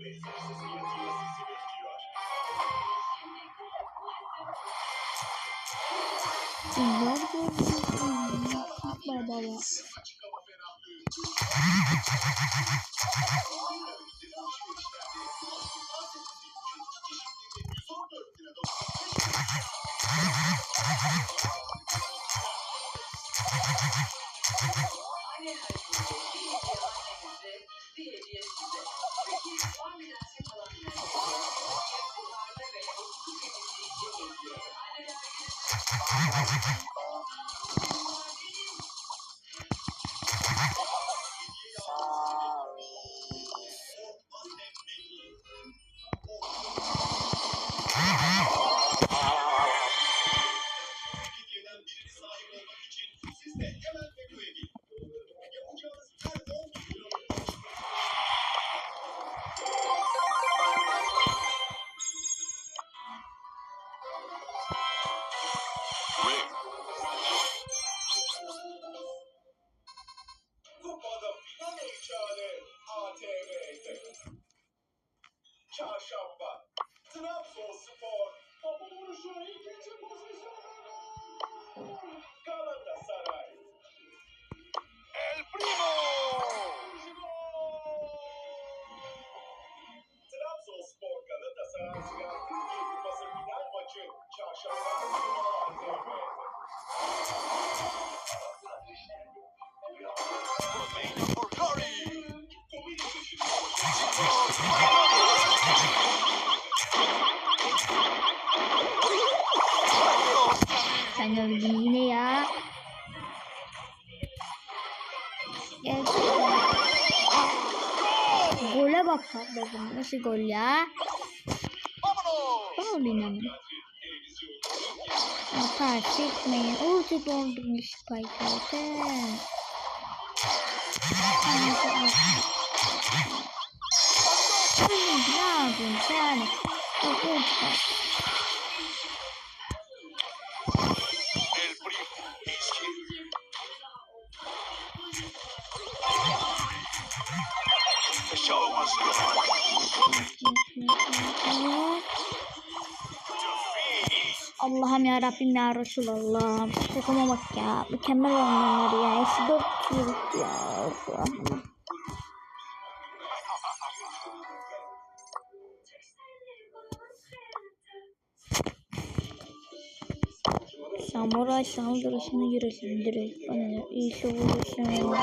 Mevsim sesiyle sizi bekliyor. Sen öldün yine ya. Gel. Gole bak bakın nasıl gol ya. Gol yine mi? Atar çıkmayın. Ulti doldurmuş Spike'ı. Şimdi ne yapıyoruz yani? The. Allah'ım ya Rabbim ya Resulallah. Şakama bak ya. Mükemmel oynuyorlar ya. Eski 4 yıllık ya. Allah'ım. Samuray saldırısını yürütündürür. Bana iyi şey olursun.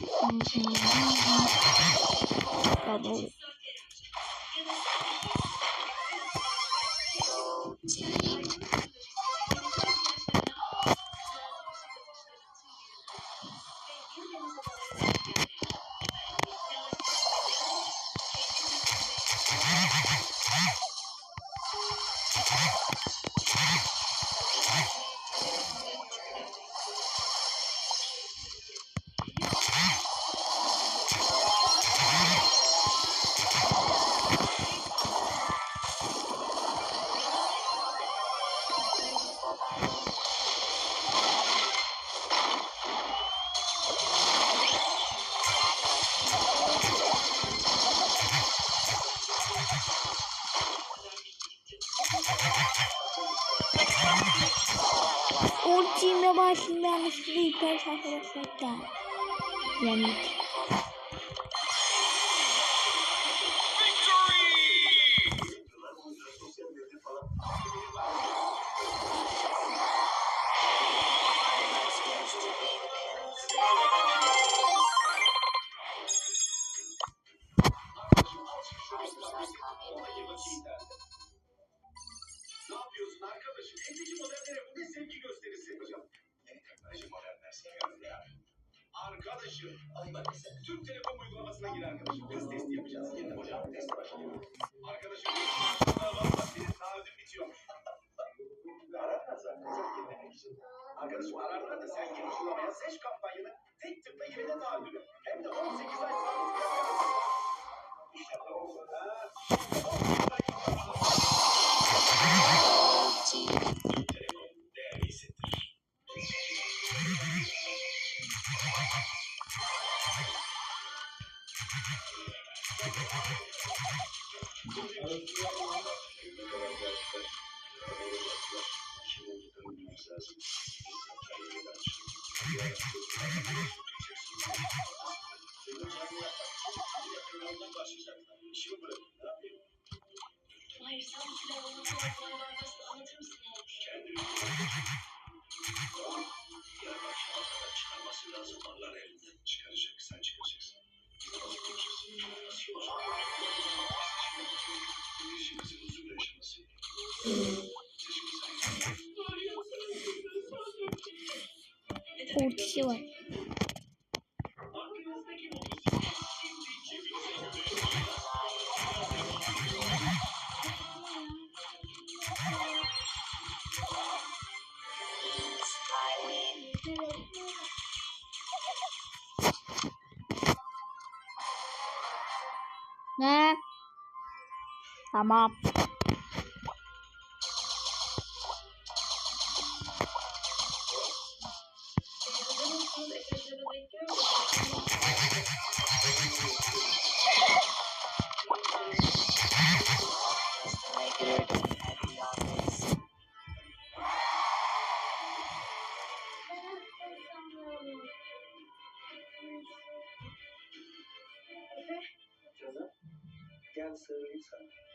มีชิ้ arkadaşlar gel. Arkadaşım, ay bak mesela Türk Telekom uygulamasına gir arkadaşım. Kız testi yapacağız. Girdim hocam, test başlıyor. Arkadaşım, Hayır ultisi var. Tamam. Hazır mısınız?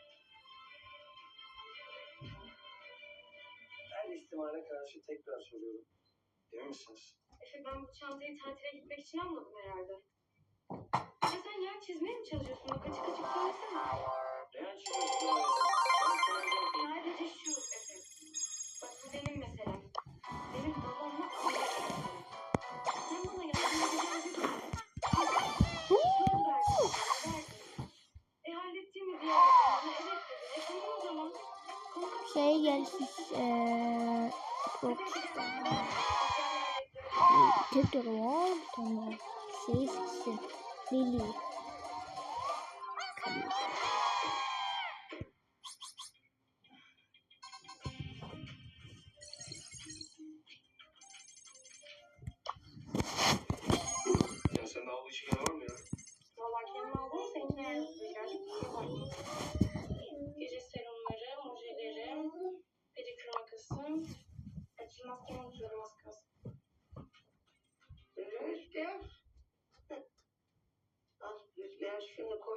Her ihtimale karşı tekrar soruyorum. Emin misiniz? Efe ben bu çantayı tatile gitmek için almadım herhalde. Ya sen yer çizmeye mi çalışıyorsun? Bak açık açık söylesene. Real çiziyorsun gel siz eee çok tekrar var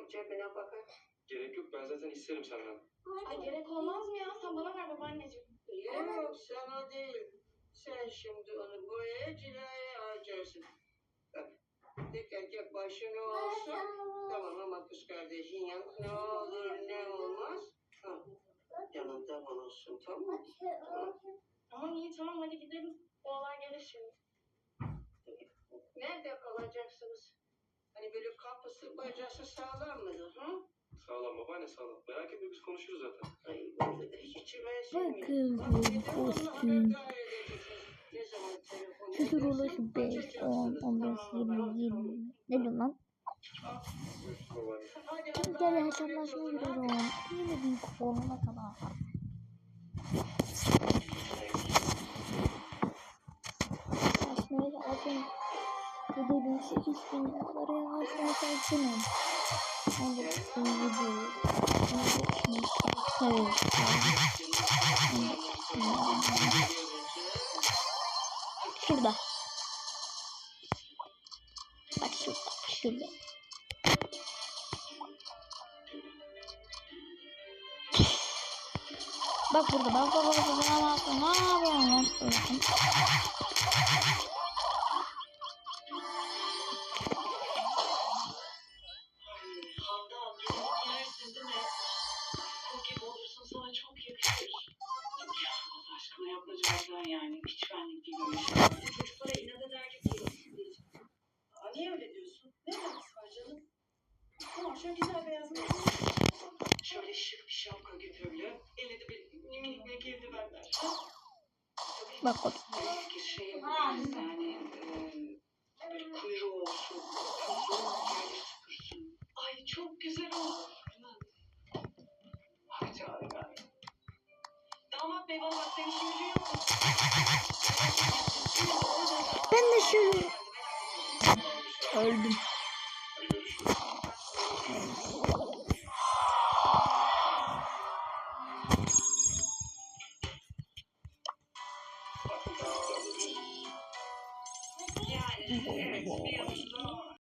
cebine bakar. Gerek yok ben zaten isterim senden. Ay gerek olmaz mı ya? Sen bana ver babaanneciğim. Yok sana değil. Sen şimdi onu boyaya cilaya harcarsın. Bak tek erkek başına olsun. Tamam ama kız kardeşin yan ne olur ne olmaz. Ha. Yanında bulunsun tamam mı? Tamam. Tamam iyi tamam hadi gidelim. Oğlan gelir şimdi. Nerede kalacaksınız? Hani böyle kapısı bacası sağlam mıdır? Hı? Sağlam babaanne sağlam. Merak etme biz konuşuruz zaten. Ay hiç içime Bakın sinmiyor. bu Bir zaman telefon Küfür edersem olursa 5, 10, açacaksınız. 15, 20, 20. Ne diyorsun lan? Allah'a emanet hesaplaşma olun, giriyorum. Yine bir korona kadar. Aslında zaten Ödülün 8 bin liraları yavaşlarsa açamam. Ben de bu videoyu Hayır. Şurada. Bak şurada. Şurada. Bak burada bak bak bak bak bak ne yapıyorsun ne yapıyorsun lan yani. Hiç benlik değil. Çocuklara inat eder diyeceğim. Aa, niye öyle diyorsun? Ne alakası var canım? Tamam şöyle güzel beyaz bir Şöyle şık bir şapka götürülü. Elinde bir minik minik eldivenler. Ha? Bak bak. Eski şey yapabiliriz yani. E, böyle kuyruğu olsun. Uzun makyajlı süpürsün. Ay çok güzel olur. Ay canım ya. Damat bey bana bak senin şimdi yok mu? Ben de şöyle öldüm.